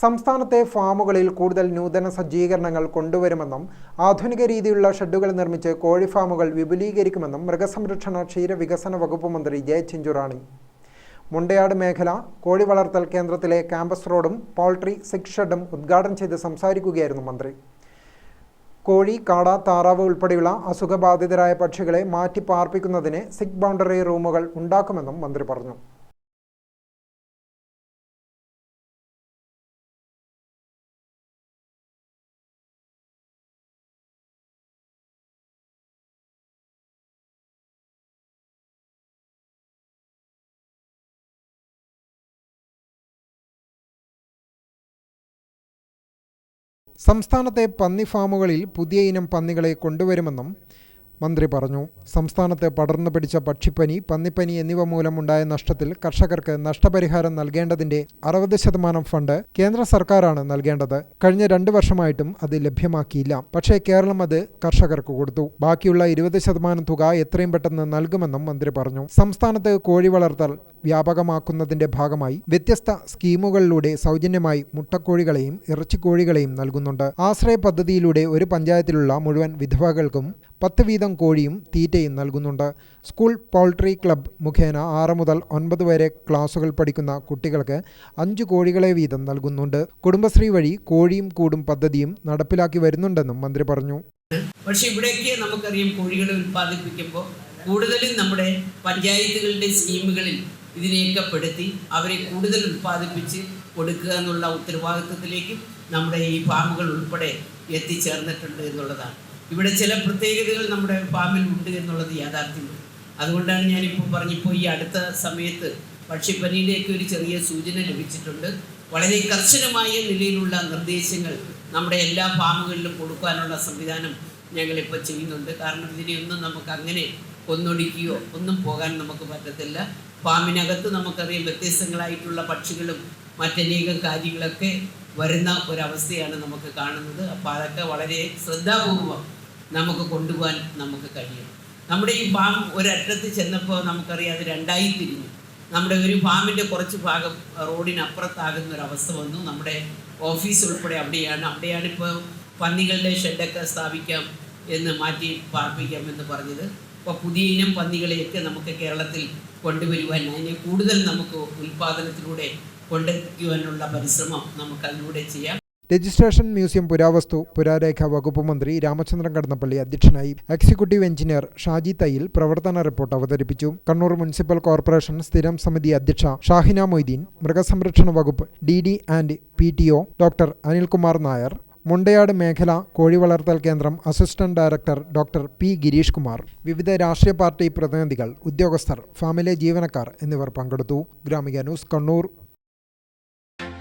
സംസ്ഥാനത്തെ ഫാമുകളിൽ കൂടുതൽ നൂതന സജ്ജീകരണങ്ങൾ കൊണ്ടുവരുമെന്നും ആധുനിക രീതിയിലുള്ള ഷെഡുകൾ നിർമ്മിച്ച് കോഴി ഫാമുകൾ വിപുലീകരിക്കുമെന്നും മൃഗസംരക്ഷണ ക്ഷീരവികസന വകുപ്പ് മന്ത്രി ജെ ചിഞ്ചുറാണി. മുണ്ടയാട് മേഖല കോഴി വളർത്തൽ കേന്ദ്രത്തിലെ ക്യാമ്പസ് റോഡും പോൾട്രി സിക് ഷെഡും ഉദ്ഘാടനം ചെയ്ത് സംസാരിക്കുകയായിരുന്നു മന്ത്രി. കോഴി കാട താറാവ് ഉൾപ്പെടെയുള്ള അസുഖബാധിതരായ പക്ഷികളെ മാറ്റി പാർപ്പിക്കുന്നതിന് സിക് ബൗണ്ടറി റൂമുകൾ ഉണ്ടാക്കുമെന്നും മന്ത്രി പറഞ്ഞു. സംസ്ഥാനത്തെ പന്നി ഫാമുകളിൽ പുതിയ ഇനം പന്നികളെ കൊണ്ടുവരുമെന്നും മന്ത്രി പറഞ്ഞു. സംസ്ഥാനത്ത് പടർന്നു പിടിച്ച പക്ഷിപ്പനി പന്നിപ്പനി എന്നിവ മൂലമുണ്ടായ നഷ്ടത്തിൽ കർഷകർക്ക് നഷ്ടപരിഹാരം നൽകേണ്ടതിന്റെ അറുപത് ശതമാനം ഫണ്ട് കേന്ദ്ര സർക്കാരാണ് നൽകേണ്ടത്. കഴിഞ്ഞ രണ്ട് വർഷമായിട്ടും അത് ലഭ്യമാക്കിയില്ല. പക്ഷേ കേരളം അത് കർഷകർക്ക് കൊടുത്തു. ബാക്കിയുള്ള ഇരുപത് ശതമാനം തുക എത്രയും പെട്ടെന്ന് നൽകുമെന്നും മന്ത്രി പറഞ്ഞു. സംസ്ഥാനത്ത് കോഴി വളർത്തൽ വ്യാപകമാക്കുന്നതിന്റെ ഭാഗമായി വ്യത്യസ്ത സ്കീമുകളിലൂടെ സൗജന്യമായി മുട്ടക്കോഴികളെയും ഇറച്ചിക്കോഴികളെയും നൽകുന്നുണ്ട്. ആശ്രയ പദ്ധതിയിലൂടെ ഒരു പഞ്ചായത്തിലുള്ള മുഴുവൻ വിധവകൾക്കും പത്ത് വീതം കോഴിയും തീറ്റയും നൽകുന്നുണ്ട്. സ്കൂൾ പൗൾട്രി ക്ലബ് മുഖേന ആറ് മുതൽ ഒൻപത് വരെ ക്ലാസുകൾ പഠിക്കുന്ന കുട്ടികൾക്ക് അഞ്ച് കോഴികളെ വീതം നൽകുന്നുണ്ട്. കുടുംബശ്രീ വഴി കോഴിയും കൂടും പദ്ധതിയും നടപ്പിലാക്കി വരുന്നുണ്ടെന്നും മന്ത്രി പറഞ്ഞു. പക്ഷേ ഇവിടെയൊക്കെ നമുക്കറിയാം കോഴികളെ ഉൽപ്പാദിപ്പിക്കുമ്പോൾ കൂടുതലും നമ്മുടെ പഞ്ചായത്തുകളുടെ സ്കീമുകളിൽ ഇതിനെയൊക്കെ പെടുത്തി അവരെ കൂടുതൽ ഉൽപ്പാദിപ്പിച്ച് കൊടുക്കുക എന്നുള്ള ഉത്തരവാദിത്വത്തിലേക്കും നമ്മുടെ ഈ ഫാമുകൾ ഉൾപ്പെടെ എത്തിച്ചേർന്നിട്ടുണ്ട് എന്നുള്ളതാണ്. ഇവിടെ ചില പ്രത്യേകതകൾ നമ്മുടെ ഫാമിൽ ഉണ്ട് എന്നുള്ളത് യാഥാർത്ഥ്യമാണ്. അതുകൊണ്ടാണ് ഞാനിപ്പോൾ പറഞ്ഞിപ്പോൾ ഈ അടുത്ത സമയത്ത് പക്ഷിപ്പനിയിലേക്ക് ഒരു ചെറിയ സൂചന ലഭിച്ചിട്ടുണ്ട്. വളരെ കർശനമായ നിലയിലുള്ള നിർദ്ദേശങ്ങൾ നമ്മുടെ എല്ലാ ഫാമുകളിലും കൊടുക്കാനുള്ള സംവിധാനം ഞങ്ങളിപ്പോൾ ചെയ്യുന്നുണ്ട്. കാരണം ഇതിനെയൊന്നും നമുക്ക് അങ്ങനെ കൊന്നൊടിക്കുകയോ ഒന്നും പോകാൻ നമുക്ക് പറ്റത്തില്ല. ഫാമിനകത്ത് നമുക്കറിയാം വ്യത്യസ്തങ്ങളായിട്ടുള്ള പക്ഷികളും മറ്റനേകം കാര്യങ്ങളൊക്കെ വരുന്ന ഒരവസ്ഥയാണ് നമുക്ക് കാണുന്നത്. അപ്പോൾ അതൊക്കെ വളരെ ശ്രദ്ധാപൂർവം നമുക്ക് കൊണ്ടുപോകാൻ നമുക്ക് കഴിയും. നമ്മുടെ ഈ ഫാം ഒരറ്റത്ത് ചെന്നപ്പോൾ നമുക്കറിയാം അത് രണ്ടായി തിരിഞ്ഞു. നമ്മുടെ ഒരു ഫാമിന്റെ കുറച്ച് ഭാഗം റോഡിനപ്പുറത്താകുന്ന ഒരു അവസ്ഥ വന്നു. നമ്മുടെ ഓഫീസ് ഉൾപ്പെടെ അവിടെയാണ്. അവിടെയാണ് ഇപ്പോൾ പന്നികളുടെ ഷെഡൊക്കെ സ്ഥാപിക്കാം എന്ന് മാറ്റി പാർപ്പിക്കാം എന്ന് പറഞ്ഞത്. അപ്പോൾ പുതിയ ഇനം പന്നികളെയൊക്കെ നമുക്ക് കേരളത്തിൽ കൊണ്ടുവരുവാൻ അതിനെ കൂടുതൽ നമുക്ക് ഉൽപ്പാദനത്തിലൂടെ കൊണ്ടെത്തിക്കുവാനുള്ള പരിശ്രമം നമുക്ക് അതിലൂടെ ചെയ്യാം. രജിസ്ട്രേഷൻ മ്യൂസിയം പുരാവസ്തു പുരാരേഖ വകുപ്പ് മന്ത്രി രാമചന്ദ്രൻ കടന്നപ്പള്ളി അധ്യക്ഷനായി എക്സിക്യൂട്ടീവ് എഞ്ചിനീയർ ഷാജി തയ്യിൽ പ്രവർത്തന റിപ്പോർട്ട് അവതരിപ്പിച്ചു. കണ്ണൂർ മുനിസിപ്പൽ കോർപ്പറേഷൻ സ്ഥിരം സമിതി അധ്യക്ഷ ഷാഹിന മൊയ്തീൻ മൃഗസംരക്ഷണ വകുപ്പ് D D and P T O doctor Anilkumar Nair Mundayad മേഖല കോഴി വളർത്തൽ കേന്ദ്രം assistant director doctor P Girish Kumar വിവിധ രാഷ്ട്രീയ പാർട്ടി പ്രതിനിധികൾ ഉദ്യോഗസ്ഥർ ഫാമിലി ജീവനക്കാർ എന്നിവർ പങ്കെടുത്തു. Gramika news Kannur.